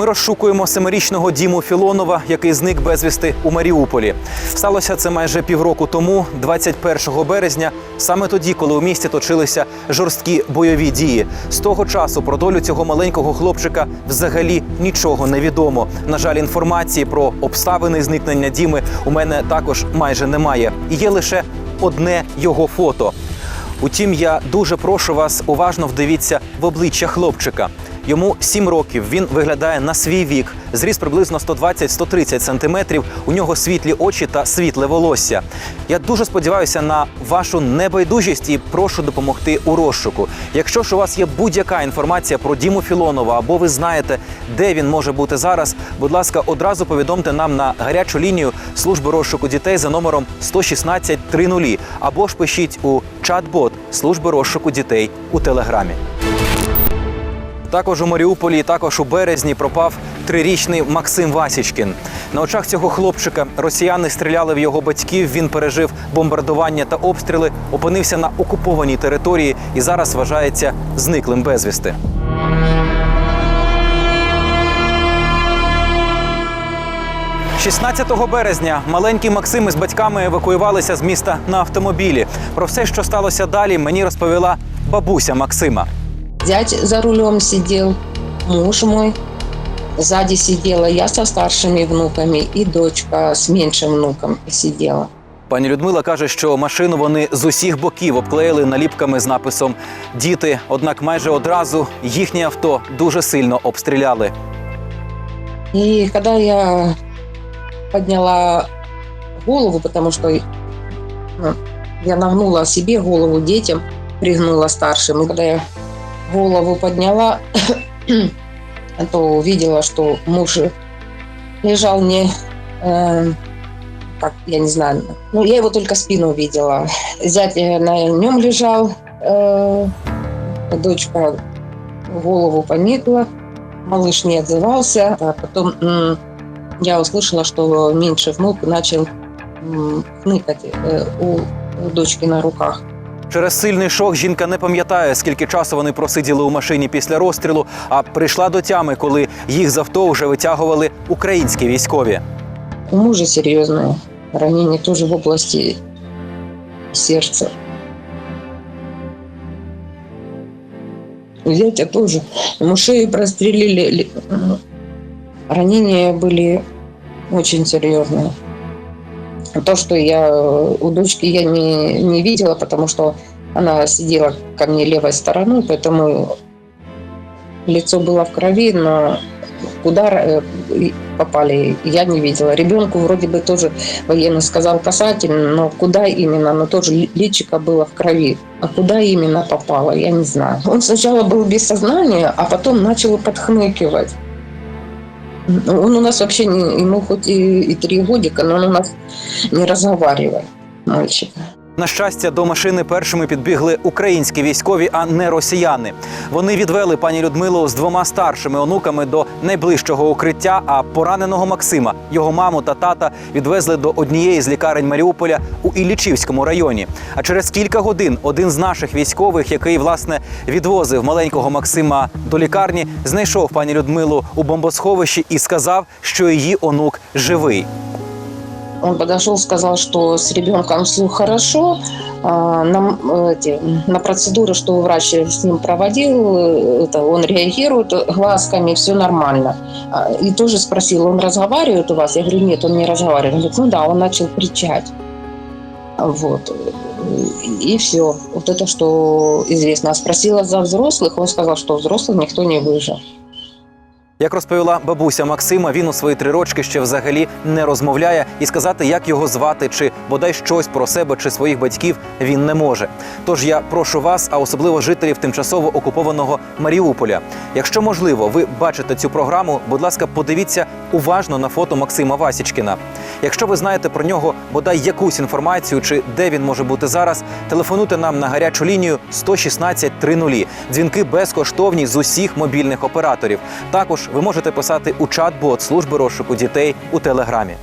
Ми розшукуємо семирічного Діму Філонова, який зник безвісти у Маріуполі. Сталося це майже півроку тому, 21 березня, саме тоді, коли у місті точилися жорсткі бойові дії. З того часу про долю цього маленького хлопчика взагалі нічого не відомо. На жаль, інформації про обставини зникнення Діми у мене також майже немає. Є лише одне його фото. Утім, я дуже прошу вас уважно вдивіться в обличчя хлопчика. Йому 7 років. Він виглядає на свій вік. Зріс приблизно 120-130 сантиметрів. У нього світлі очі та світле волосся. Я дуже сподіваюся на вашу небайдужість і прошу допомогти у розшуку. Якщо ж у вас є будь-яка інформація про Діму Філонова або ви знаєте, де він може бути зараз, будь ласка, одразу повідомте нам на гарячу лінію служби розшуку дітей за номером 116 30 або ж пишіть у чат-бот служби розшуку дітей у телеграмі. Також у Маріуполі, також у березні пропав трирічний Максим Васічкін. На очах цього хлопчика росіяни стріляли в його батьків. Він пережив бомбардування та обстріли, опинився на окупованій території і зараз вважається зниклим безвісти. – 16 березня маленький Максим із батьками евакуювалися з міста на автомобілі. Про все, що сталося далі, мені розповіла бабуся Максима. Зять за рулем сидел, муж мой. Сзади сидела я со старшими внуками и дочка с меньшим внуком сидела. Пані Людмила каже, що машину вони з усіх боків обклеїли наліпками з написом Діти. Однак майже одразу їхнє авто дуже сильно обстріляли. И когда я подняла голову, потому что ну, я нагнула себе голову детям, пригнула старшим. И когда я голову подняла, то увидела, что муж лежал не... э, как, я не знаю, ну, я его только спину видела. Зять э, на нем лежал, э, дочка голову поникла, малыш не отзывался. А потом м, я услышала, что меньший внук начал хныкать э, у дочки на руках. Через сильний шок жінка не пам'ятає, скільки часу вони просиділи у машині після розстрілу, а прийшла до тями, коли їх з авто вже витягували українські військові. У мужа серьезное ранение тоже в области сердца. У зятя тоже. Ему шею прострелили. Ранения были очень серьезные. То, что я э, у дочки я не, не видела, потому что она сидела ко мне левой стороной, поэтому лицо было в крови, но куда э, попали, я не видела. Ребенку вроде бы тоже военный сказал касательно, но куда именно, но тоже ли- личико было в крови. А куда именно попало, я не знаю. Он сначала был без сознания, а потом начал подхныкивать. Он у нас вообще, ему хоть и, и три годика, но он у нас не разговаривает, мальчик. На щастя, до машини першими підбігли українські військові, а не росіяни. Вони відвели пані Людмилу з двома старшими онуками до найближчого укриття. А пораненого Максима, його маму та тата відвезли до однієї з лікарень Маріуполя у Іллічівському районі. А через кілька годин один з наших військових, який власне відвозив маленького Максима до лікарні, знайшов пані Людмилу у бомбосховищі і сказав, що її онук живий. Он подошел, сказал, что с ребенком все хорошо. А, На, эти, на процедуры, что врач с ним проводил, это он реагирует глазками, все нормально. А, И тоже спросил, он разговаривает у вас? Я говорю, нет, он не разговаривает. Он говорит, ну да, он начал кричать. Вот. И все. Вот это, что известно. А спросила за взрослых, он сказал, что взрослых никто не выжил. Як розповіла бабуся Максима, він у свої три рочки ще взагалі не розмовляє і сказати, як його звати, чи бодай щось про себе чи своїх батьків він не може. Тож я прошу вас, а особливо жителів тимчасово окупованого Маріуполя. Якщо можливо, ви бачите цю програму, будь ласка, подивіться уважно на фото Максима Васічкіна. Якщо ви знаєте про нього бодай якусь інформацію, чи де він може бути зараз, телефонуйте нам на гарячу лінію 116 30. Дзвінки безкоштовні з усіх мобільних операторів. Також ви можете писати у чат-бот служби розшуку дітей у телеграмі.